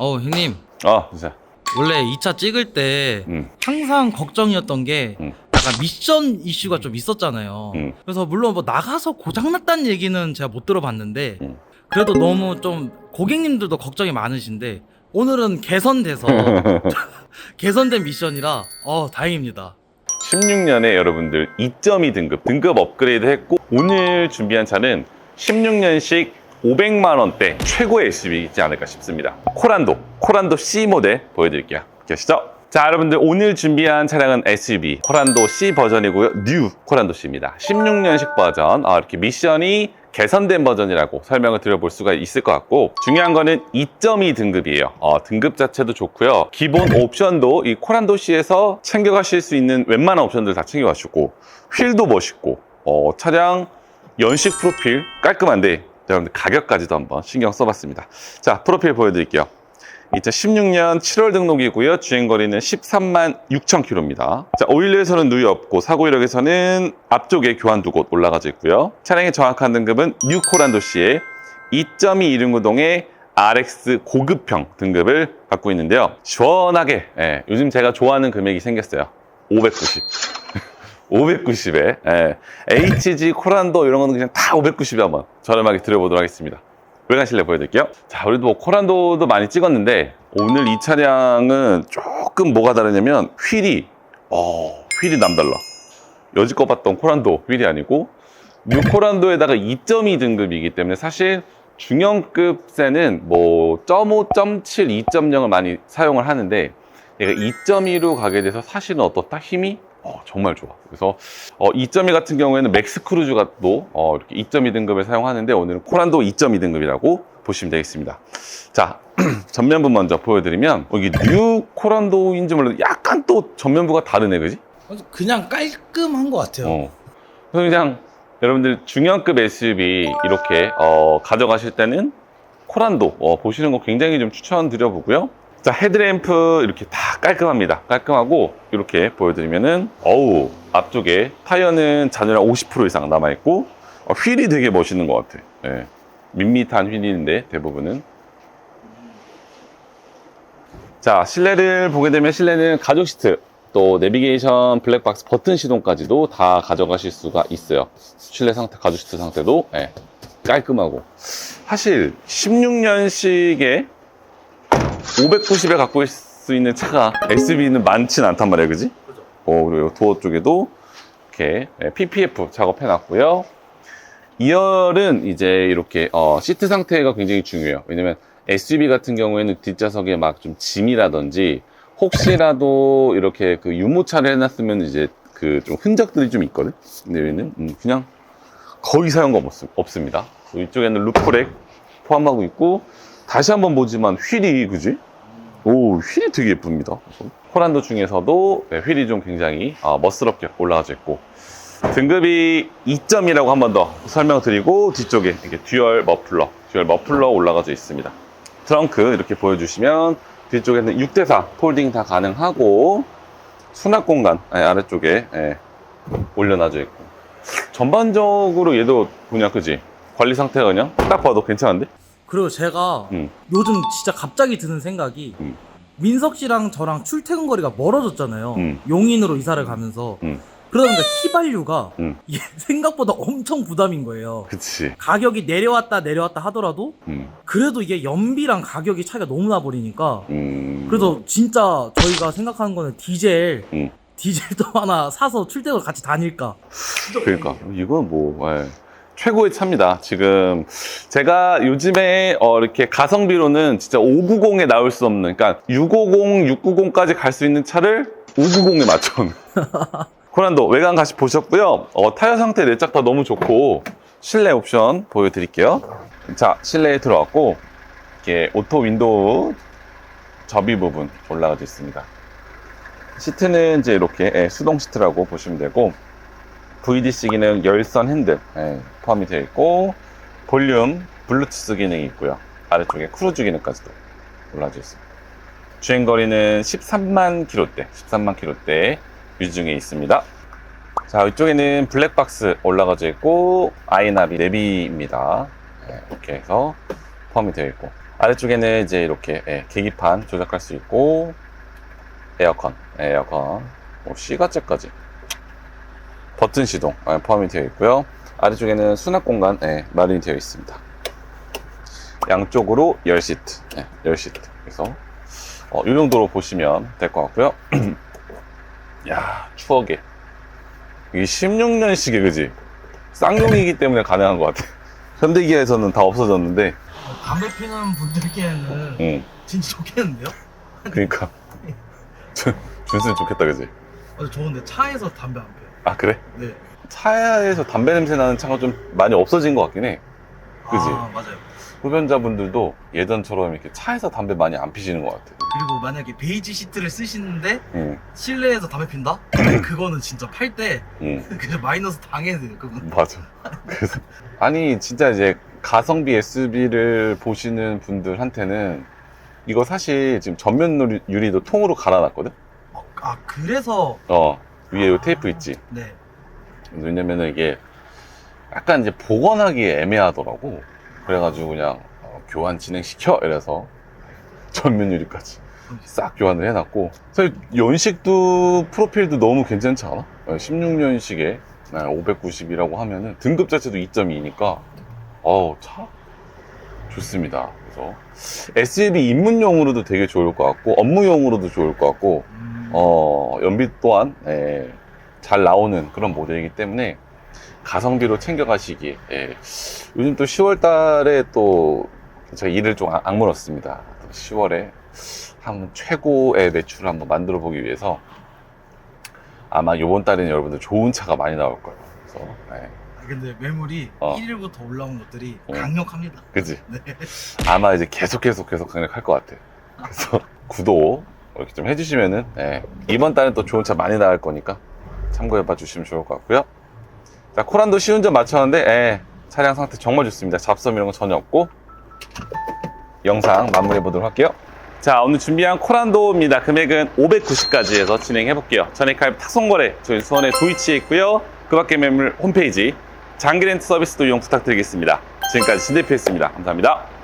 어 형님 아, 진짜. 원래 2차 찍을 때 음. 항상 걱정이었던 게 음. 약간 미션 이슈가 좀 있었잖아요. 음. 그래서 물론 뭐 나가서 고장났다는 얘기는 제가 못 들어봤는데 음. 그래도 너무 좀 고객님들도 걱정이 많으신데 오늘은 개선돼서 개선된 미션이라 어 다행입니다. 16년에 여러분들 2.2 등급, 등급 업그레이드 했고, 오늘 준비한 차는 16년식 500만 원대 최고의 SUV이지 않을까 싶습니다. 코란도, 코란도 C 모델 보여드릴게요. 계시죠? 자, 여러분들 오늘 준비한 차량은 SUV 코란도 C 버전이고요. 뉴 코란도 C입니다. 16년식 버전, 어, 이렇게 미션이 개선된 버전이라고 설명을 드려볼 수가 있을 것 같고 중요한 거는 2.2 등급이에요. 어, 등급 자체도 좋고요. 기본 옵션도 이 코란도 C에서 챙겨가실 수 있는 웬만한 옵션들 다 챙겨가시고 휠도 멋있고 어, 차량 연식 프로필 깔끔한데 여러분들 가격까지도 한번 신경 써봤습니다. 자, 프로필 보여드릴게요. 2016년 7월 등록이고요. 주행거리는 13만 6천 킬로입니다. 자, 오일리에서는 누이 없고 사고 이력에서는 앞쪽에 교환 두 곳 올라가져 있고요. 차량의 정확한 등급은 뉴 코란도 시의 2.2 이륜구동의 RX 고급형 등급을 갖고 있는데요. 시원하게 예, 요즘 제가 좋아하는 금액이 생겼어요. 590. 590에 예, HG 코란도 이런 거는 그냥 다 590에 한번 저렴하게 드려보도록 하겠습니다. 외관 실내 보여드릴게요. 자, 우리도 뭐 코란도도 많이 찍었는데 오늘 이 차량은 조금 뭐가 다르냐면 휠이 어, 휠이 남달라. 여지껏 봤던 코란도 휠이 아니고 뉴 코란도에다가 2.2 등급이기 때문에 사실 중형급 세는 뭐 .5, .7, 2.0을 많이 사용을 하는데 얘가 2.2로 가게 돼서 사실은 어떻다? 힘이 어, 정말 좋아. 그래서 어, 2.2 같은 경우에는 맥스 크루즈가 또 어, 이렇게 2.2 등급을 사용하는데 오늘은 코란도 2.2 등급이라고 보시면 되겠습니다. 자, 전면부 먼저 보여드리면 어, 이게 뉴 코란도인지 몰라도 약간 또 전면부가 다르네, 그지? 그냥 깔끔한 것 같아요. 어. 그래서 그냥 여러분들 중형급 SUV 이렇게 어, 가져가실 때는 코란도 어, 보시는 거 굉장히 좀 추천드려 보고요. 자 헤드램프 이렇게 다 깔끔합니다. 깔끔하고 이렇게 보여드리면은 어우 앞쪽에 타이어는 잔여량 50% 이상 남아있고 어, 휠이 되게 멋있는 것 같아. 예. 밋밋한 휠인데 대부분은 자 실내를 보게 되면 실내는 가죽 시트 또 내비게이션 블랙박스 버튼 시동까지도 다 가져가실 수가 있어요 실내 상태 가죽 시트 상태도 예, 깔끔하고 사실 16년식에 590에 갖고 있을 수 있는 차가 SUV는 많진 않단 말이에요 그지? 어, 그리고 도어 쪽에도 이렇게 예, PPF 작업해 놨고요 2열은 이제 이렇게 어, 시트 상태가 굉장히 중요해요. 왜냐면 SUV 같은 경우에는 뒷좌석에 막 좀 짐이라든지 혹시라도 이렇게 그 유모차를 해놨으면 이제 그 좀 흔적들이 좀 있거든. 근데 여기는 음, 그냥 거의 사용감 없, 없습니다. 이쪽에는 루프렉 포함하고 있고 다시 한번 보지만 휠이 그지? 오 휠이 되게 예쁩니다. 코란도 중에서도 네, 휠이 좀 굉장히 아, 멋스럽게 올라가져 있고 등급이 2점이라고 한 번 더 설명드리고 뒤쪽에 이렇게 듀얼 머플러, 듀얼 머플러 올라가져 있습니다. 트렁크 이렇게 보여주시면 뒤쪽에는 6대4 폴딩 다 가능하고 수납 공간 예, 아래쪽에 예, 올려놔져 있고 전반적으로 얘도 그냥 그지 관리 상태가 그냥 딱 봐도 괜찮은데? 그리고 제가 음. 요즘 진짜 갑자기 드는 생각이 음. 민석 씨랑 저랑 출퇴근 거리가 멀어졌잖아요. 음. 용인으로 이사를 가면서 음. 그러니까 휘발유가 음. 이게 생각보다 엄청 부담인 거예요. 그치. 가격이 내려왔다 내려왔다 하더라도 음. 그래도 이게 연비랑 가격이 차이가 너무 나 버리니까 음. 그래서 진짜 저희가 생각하는 거는 디젤 음. 디젤도 하나 사서 출퇴근 같이 다닐까. 그러니까 이건 뭐 예, 최고의 차입니다. 지금 제가 요즘에 어, 이렇게 가성비로는 진짜 590에 나올 수 없는, 그러니까 650, 690까지 갈 수 있는 차를 590에 맞춰놓은. 코란도 외관 같이 보셨고요. 어, 타이어 상태 내짝 다 너무 좋고 실내 옵션 보여드릴게요. 자 실내에 들어왔고 이렇게 오토 윈도우 접이 부분 올라가져 있습니다. 시트는 이제 이렇게 예, 수동 시트라고 보시면 되고 VDC 기능 열선 핸들 예, 포함이 되어 있고 볼륨 블루투스 기능이 있고요. 아래쪽에 크루즈 기능까지도 올라져 있습니다. 주행 거리는 13만 킬로대 13만 킬로대 유중에 있습니다. 자 이쪽에는 블랙박스 올라가져 있고 아이나비 내비입니다. 예, 이렇게 해서 포함이 되어 있고 아래쪽에는 이제 이렇게 예, 계기판 조작할 수 있고 에어컨, 예, 에어컨, 뭐 C가째까지 버튼 시동 예, 포함이 되어 있고요. 아래쪽에는 수납 공간 예, 마련이 되어 있습니다. 양쪽으로 열 시트, 예, 열 시트. 그래서 어, 이 정도로 보시면 될 것 같고요. 야 추억에 이게 16년식이 그지? 쌍용이기 때문에 가능한 것 같아. 현대기아에서는 다 없어졌는데, 담배 피는 분들께는 응. 진짜 좋겠는데요? 그러니까 준- 준수는 좋겠다, 그지? 아, 좋은데 차에서 담배 안 피워요. 아 그래? 네. 차에서 담배 냄새 나는 차가 좀 많이 없어진 것 같긴 해. 그지? 아, 맞아요. 흡연자분들도 예전처럼 이렇게 차에서 담배 많이 안 피시는 것 같아. 그리고 만약에 베이지 시트를 쓰시는데 응, 실내에서 담배 핀다? 그거는 진짜 팔 때 응. 그래서 마이너스 당해야 돼요. 그건. 맞아. 그래서 아니 진짜 이제 가성비 SUV를 보시는 분들한테는 이거 사실 지금 전면 유리- 유리도 통으로 갈아놨거든. 아 그래서 어 위에 요 테이프 있지. 네. 왜냐면은 이게 약간 이제 복원하기 애매하더라고. 그래가지고 그냥 어, 교환 진행시켜 이래서 전면 유리까지 싹 교환을 해놨고 사실 연식도 프로필도 너무 괜찮지 않아? 16년식에 590이라고 하면은 등급 자체도 2.2니까 어우 차 좋습니다. 그래서 SUV 입문용으로도 되게 좋을 것 같고 업무용으로도 좋을 것 같고 음, 어, 연비 또한 예, 잘 나오는 그런 모델이기 때문에 가성비로 챙겨가시기에 예. 요즘 또 10월 달에 또 제가 일을 좀 악- 악물었습니다. 10월에 한 최고의 매출을 한번 만들어 보기 위해서 아마 이번 달에는 여러분들 좋은 차가 많이 나올 거예요. 그래서 예. 아, 근데 매물이 어. 1일부터 올라온 것들이 어. 강력합니다. 그지? 네. 아마 이제 계속 계속 계속 강력할 것 같아. 그래서 구독 이렇게 좀 해주시면은 예, 이번 달엔 또 좋은 차 많이 나갈 거니까 참고해봐 주시면 좋을 것 같고요. 자 코란도 시운전 마쳤는데 예, 차량 상태 정말 좋습니다. 잡섬 이런 거 전혀 없고 영상 마무리해 보도록 할게요. 자 오늘 준비한 코란도입니다. 금액은 590까지 해서 진행해 볼게요. 전액 할부 탁송거래 저희 수원에 도이치에 있고요. 그 밖에 매물 홈페이지 장기 렌트 서비스도 이용 부탁드리겠습니다. 지금까지 신대표였습니다. 감사합니다.